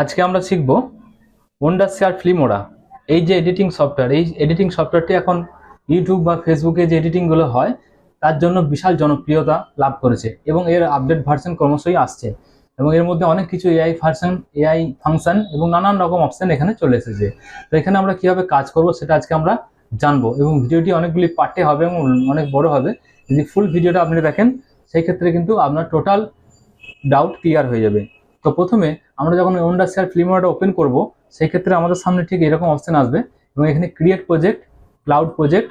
আজকে আমরা শিখব ওন্ডার শেয়ার ফিল্মোরা এই যে এডিটিং সফটওয়্যার এই এডিটিং সফটওয়্যারটি এখন ইউটিউব বা ফেসবুকে যে এডিটিংগুলো হয়, তার জন্য বিশাল জনপ্রিয়তা লাভ করেছে এবং এর আপডেট ভার্সন ক্রমশই আসছে এবং এর মধ্যে অনেক কিছু এআই ভার্সন এআই ফাংশন এবং নানান রকম অপশন এখানে চলে এসেছে। তো এখানে আমরা কীভাবে কাজ করব সেটা আজকে আমরা জানব এবং ভিডিওটি অনেকগুলি পার্টে হবে এবং অনেক বড় হবে। যদি ফুল ভিডিওটা আপনি দেখেন, সেই ক্ষেত্রে কিন্তু আপনার টোটাল ডাউট ক্লিয়ার হয়ে যাবে। তো প্রথমে আমরা যখন ওন্ডার শেয়ার ফিল্মটা ওপেন করব সেই ক্ষেত্রে আমাদের সামনে ঠিক এরকম অপশন আসবে এবং এখানে ক্রিয়েট প্রজেক্ট ক্লাউড প্রজেক্ট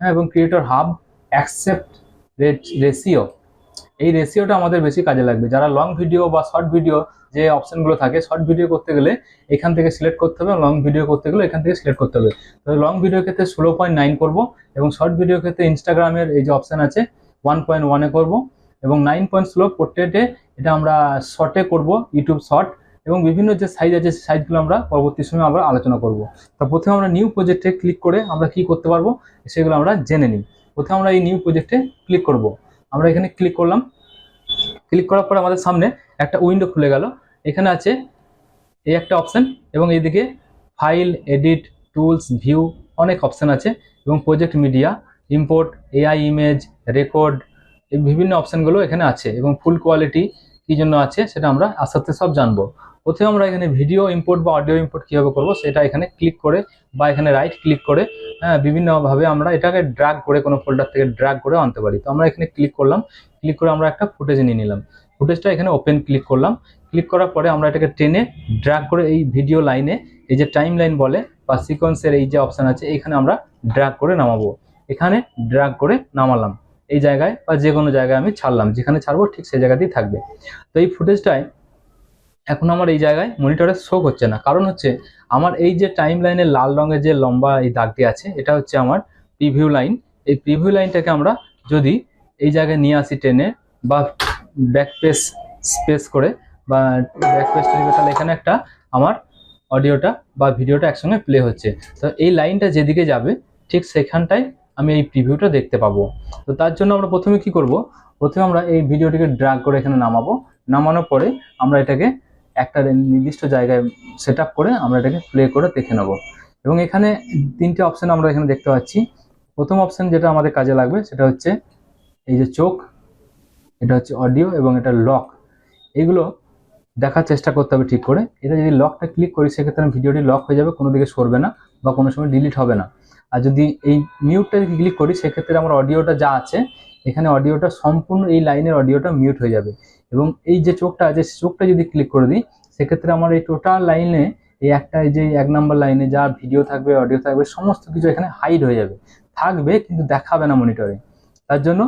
হ্যাঁ এবং ক্রিয়েটর হাব অ্যাকসেপ্ট রেশিও এই রেশিওটা আমাদের বেশি কাজে লাগবে। যারা লং ভিডিও বা শর্ট ভিডিও যে অপশনগুলো থাকে শর্ট ভিডিও করতে গেলে এখান থেকে সিলেক্ট করতে হবে লং ভিডিও করতে গেলে এখান থেকে সিলেক্ট করতে হবে। তো লং ভিডিও ক্ষেত্রে ষোলো পয়েন্ট নাইন করব এবং শর্ট ভিডিও ক্ষেত্রে ইনস্টাগ্রামের এই যে অপশান আছে ওয়ান পয়েন্ট ওয়ানে করব এবং নাইন পয়েন্ট স্লো পোর্ট্রেটে এটা আমরা শর্টে করব ইউটিউব শর্ট এবং বিভিন্ন যে সাইজ আছে, সেই সাইজগুলো আমরা পরবর্তী সময় আবার আলোচনা করব। তো প্রথমে আমরা নিউ প্রজেক্টে ক্লিক করে আমরা কি করতে পারব, সেগুলো আমরা জেনে নিই। প্রথমে আমরা এই নিউ প্রজেক্টে ক্লিক করব। আমরা এখানে ক্লিক করলাম। ক্লিক করার পরে আমাদের সামনে একটা উইন্ডো খুলে গেল। এখানে আছে এই একটা অপশান এবং এইদিকে ফাইল এডিট টুলস ভিউ অনেক অপশান আছে এবং project media import AI image record এই বিভিন্ন অপশানগুলো এখানে আছে এবং ফুল কোয়ালিটি কী জন্য আছে সেটা আমরা আস্তে আস্তে সব জানব। প্রথমে আমরা এখানে ভিডিও ইম্পোর্ট বা অডিও ইম্পোর্ট কীভাবে করব সেটা এখানে ক্লিক করে বা এখানে রাইট ক্লিক করে হ্যাঁ বিভিন্নভাবে আমরা এটাকে ড্রাগ করে কোনো ফোল্ডার থেকে ড্রাগ করে আনতে পারি। তো আমরা এখানে ক্লিক করলাম ক্লিক করে আমরা একটা ফুটেজ নিয়ে নিলাম। ফুটেজটা এখানে ওপেন ক্লিক করলাম। ক্লিক করার পরে আমরা এটাকে টেনে ড্রাগ করে এই ভিডিও লাইনে এই যে টাইম লাইন বলে বা সিকোয়েন্সের এই যে অপশান আছে, এখানে আমরা ড্রাগ করে নামাবো। এখানে ড্রাগ করে নামালাম। এই জায়গায় বা যে কোনো জায়গায় আমি ছাড়লাম। যেখানে ছাড়বো ঠিক সেই জায়গাতেই থাকবে। তো এই ফুটেজটায় এখন আমার এই জায়গায় মনিটরে শো হচ্ছে না। কারণ হচ্ছে আমার এই যে টাইম লাইনে লাল রঙের যে লম্বা এই দাগটি আছে, এটা হচ্ছে আমার প্রিভিউ লাইন এই প্রিভিউ লাইনটাকে আমরা যদি এই জায়গায় নিয়ে আসি টেনে বা ব্যাক পেস স্পেস করে বা ব্যাক পেস তাহলে এখানে একটা আমার অডিওটা বা ভিডিওটা একসঙ্গে প্লে হচ্ছে। তো এই লাইনটা যেদিকে যাবে, ঠিক সেখানটায় আমি এই প্রিভিউটা দেখতে পাবো। তো তার জন্য আমরা প্রথমে কি করব? প্রথমে আমরা এই ভিডিওটিকে ড্রাগ করে এখানে নামাবো। নামানোর পরে আমরা এটাকে একটা নির্দিষ্ট জায়গায় সেট করে আমরা এটাকে প্লে করে দেখে নেব। এবং এখানে তিনটে অপশান আমরা এখানে দেখতে পাচ্ছি। প্রথম অপশান যেটা আমাদের কাজে লাগবে সেটা হচ্ছে এই যে চোখ, এটা হচ্ছে অডিও এবং এটা লক এগুলো দেখার চেষ্টা করতে হবে ঠিক করে। এটা যদি লকটা ক্লিক করি, সেক্ষেত্রে ভিডিওটি লক হয়ে যাবে, কোনো দিকে সরবে না বা কোনো সময় ডিলিট হবে না। আর যদি এই মিউটটা যদি ক্লিক করি, সেক্ষেত্রে আমার অডিওটা যা আছে, এখানে অডিওটা সম্পূর্ণ এই লাইনের অডিওটা মিউট হয়ে যাবে। এবং এই যে চোখটা আছে চোখটা যদি ক্লিক করে দিই, সেক্ষেত্রে আমার এই টোটাল লাইনে এই একটা যে এক নম্বর লাইনে যা ভিডিও থাকবে অডিও থাকবে, সমস্ত কিছু এখানে হাইড হয়ে যাবে। থাকবে, কিন্তু দেখাবে না মনিটরে তার জন্য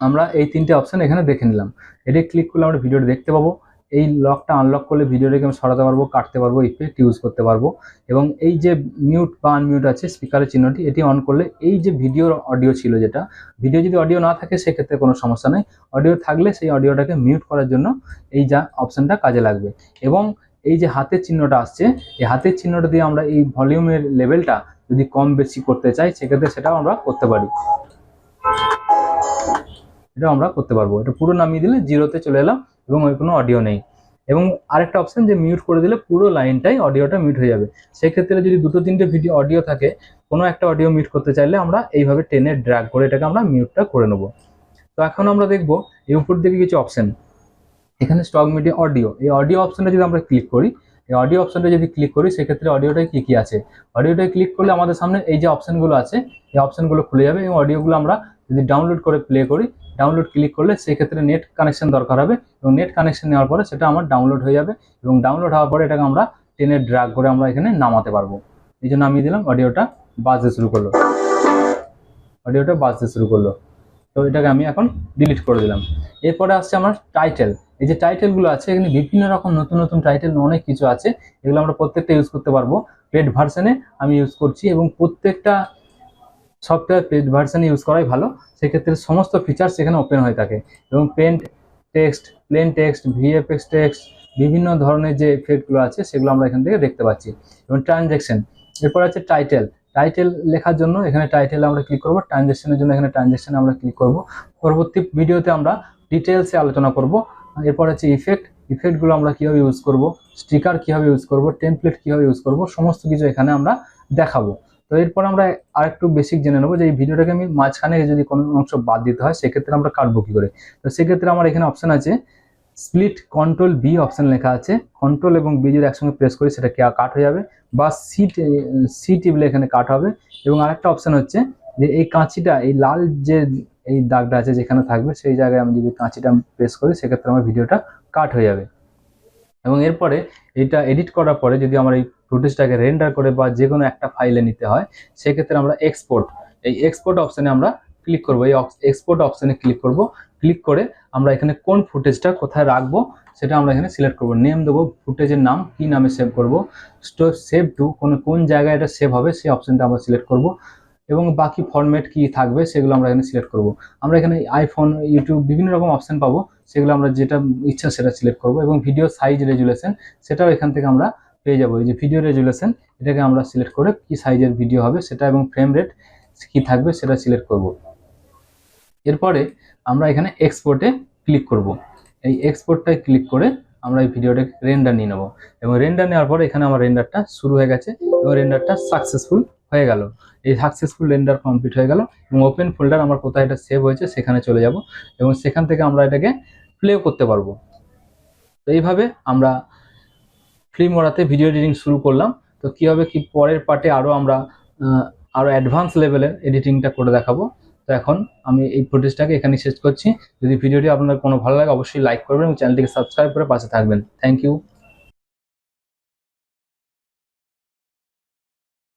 আমরা এই তিনটে অপশান এখানে দেখে নিলাম। এটা ক্লিক করলে আমরা ভিডিওটা দেখতে পাবো। এই লকটা আনলক করলে ভিডিওটাকে আমি সরাতে পারব, কাটতে পারব ইফেক্ট ইউজ করতে পারব। এবং এই যে মিউট বা আনমিউট আছে স্পিকারের চিহ্নটি, এটি অন করলে এই যে ভিডিওর অডিও ছিল যেটা ভিডিও যদি অডিও না থাকে সেক্ষেত্রে কোনো সমস্যা নেই। অডিও থাকলে সেই অডিওটাকে মিউট করার জন্য এই যা অপশানটা কাজে লাগবে। এবং এই যে হাতের চিহ্নটা আসছে, এই হাতের চিহ্নটা দিয়ে আমরা এই ভলিউমের লেভেলটা যদি কম বেশি করতে চাই, সেক্ষেত্রে সেটাও আমরা করতে পারি। এটা আমরা করতে পারব। এটা পুরো নামিয়ে দিলে জিরোতে চলে এলাম। এবং ওই কোনো অডিও নেই। এবং আরেকটা অপশন যে মিউট করে দিলে পুরো লাইনটাই অডিওটা মিউট হয়ে যাবে। সেক্ষেত্রে যদি দুটো তিনটে ভিডিও অডিও থাকে, কোনো একটা অডিও মিউট করতে চাইলে আমরা এইভাবে টেনে ড্র্যাগ করে এটাকে আমরা মিউটটা করে নেব। তো এখন আমরা দেখব এই উপর দিকে কিছু অপশান এখানে স্টক মিডিয়া অডিও এই অডিও অপশনটা যদি আমরা ক্লিক করি, এই অডিও অপশানটা যদি ক্লিক করি, সেক্ষেত্রে অডিওটায় কী কী আছে? অডিওটায় ক্লিক করলে আমাদের সামনে এই যে অপশনগুলো আছে, এই অপশনগুলো খুলে যাবে এবং অডিওগুলো আমরা যদি ডাউনলোড করে প্লে করি ডাউনলোড ক্লিক করলে সেক্ষেত্রে নেট কানেকশন দরকার হবে এবং নেট কানেকশন নেওয়ার পরে সেটা আমার ডাউনলোড হয়ে যাবে এবং ডাউনলোড হওয়ার পরে এটাকে আমরা টেনে ড্রাগ করে আমরা এখানে নামাতে পারব। এই জন্য আমি দিলাম অডিওটা বাজতে শুরু করল। অডিওটা বাজতে শুরু করল। তো এটাকে আমি এখন ডিলিট করে দিলাম। এরপরে আসছে আমার টাইটেল এই যে টাইটেলগুলো আছে, এখানে বিভিন্ন রকম নতুন নতুন টাইটেল অনেক কিছু আছে। এগুলো আমরা প্রত্যেকটা ইউজ করতে পারব। পেড ভার্সনে আমি ইউজ করছি এবং প্রত্যেকটা সফটওয়্যার পেড ভার্সন ইউজ করাই ভালো। সেক্ষেত্রে সমস্ত ফিচার্স এখানে ওপেন হয়ে থাকে। এবং paint text plain text VFX text বিভিন্ন ধরনের যে এফেক্টগুলো আছে, সেগুলো আমরা এখান থেকে দেখতে পাচ্ছি। এবং ট্রানজ্যাকশন এরপর আছে টাইটেল টাইটেল লেখার জন্য এখানে টাইটেল আমরা ক্লিক করব। ট্রানজ্যাকশনের জন্য এখানে ট্রানজ্যাকশনে আমরা ক্লিক করব। পরবর্তী ভিডিওতে আমরা ডিটেলসে আলোচনা করব। এরপর হচ্ছে ইফেক্ট ইফেক্টগুলো আমরা কীভাবে ইউজ করব? স্টিকার কীভাবে ইউজ করব? টেমপ্লেট কীভাবে ইউজ করব? সমস্ত কিছু এখানে আমরা দেখাবো। তো এরপর আমরা আরেকটু বেসিক জেনে নেব যে এই ভিডিওটাকে আমি মাঝখানে যদি কোনো অংশ বাদ দিতে হয়, সেক্ষেত্রে আমরা কাটবো কী করে? তো সেক্ষেত্রে আমার এখানে অপশান আছে স্প্লিট কন্ট্রোল বি অপশান লেখা আছে। কন্ট্রোল এবং বি যদি একসঙ্গে প্রেস করি, সেটা কি কাট হয়ে যাবে? বা সিট সি টিপলে এখানে কাট হবে। এবং আরেকটা অপশান হচ্ছে যে এই কাঁচিটা, এই লাল যে এই দাগটা আছে যেখানে থাকবে, সেই জায়গায় আমি যদি কাঁচিটা প্রেস করি, সেক্ষেত্রে আমার ভিডিওটা কাট হয়ে যাবে। এবং এরপরে এটা এডিট করার পরে যদি আমার এই ফুটেজটাকে রেন্ডার করে বা যে কোনো একটা ফাইলে নিতে হয়, সেক্ষেত্রে আমরা এক্সপোর্ট এই এক্সপোর্ট অপশানে আমরা ক্লিক করব। এই এক্সপোর্ট অপশানে ক্লিক করব। ক্লিক করে আমরা এখানে কোন ফুটেজটা কোথায় রাখব, সেটা আমরা এখানে সিলেক্ট করব। নেম দেবো ফুটেজের নাম, কি নামে সেভ করব সেভ টু কোন কোন জায়গায় এটা সেভ হবে, সেই অপশানটা আমরা সিলেক্ট করব। এবং বাকি ফরম্যাট কি থাকবে সেগুলো আমরা এখানে সিলেক্ট করব। আমরা এখানে আইফোন ইউটিউব বিভিন্ন রকম অপশান পাবো, সেগুলো আমরা যেটা ইচ্ছা সেটা সিলেক্ট করব এবং ভিডিও সাইজ রেজুলেশন সেটাও এখান থেকে আমরা পেয়ে যাব। এই যে ভিডিও রেজুলেশন এটাকে আমরা সিলেক্ট করে কি সাইজের ভিডিও হবে সেটা এবং ফ্রেম রেট কি থাকবে সেটা সিলেক্ট করব। এরপরে আমরা এখানে এক্সপোর্টে ক্লিক করব। এই এক্সপোর্টটায় ক্লিক করে আমরা এই ভিডিওটাকে রেন্ডার নিয়ে নেব। এবং রেন্ডার নেওয়ার পরে এখানে আমার রেন্ডারটা শুরু হয়ে গেছে এবং রেন্ডারটা সাকসেসফুল হয়ে গেল। এই সাকসেসফুল রেন্ডার কমপ্লিট হয়ে গেল এবং ওপেন ফোল্ডার আমার কোথায় এটা সেভ হয়েছে সেখানে চলে যাব এবং সেখান থেকে আমরা এটাকে প্লেও করতে পারব। তো এইভাবে আমরা ফিল্ম ওড়াতে ভিডিও এডিটিং শুরু করলাম। তো কীভাবে কি পরের পার্টে আরও আমরা আরও অ্যাডভান্স লেভেলের এডিটিংটা করে দেখাবো। তো এখন আমি এই ফুটেজটাকে এখানে শেষ করছি। যদি ভিডিওটি আপনার কোনো ভালো লাগে, অবশ্যই লাইক করবেন এবং চ্যানেলটিকে সাবস্ক্রাইব করে পাশে থাকবেন। Thank you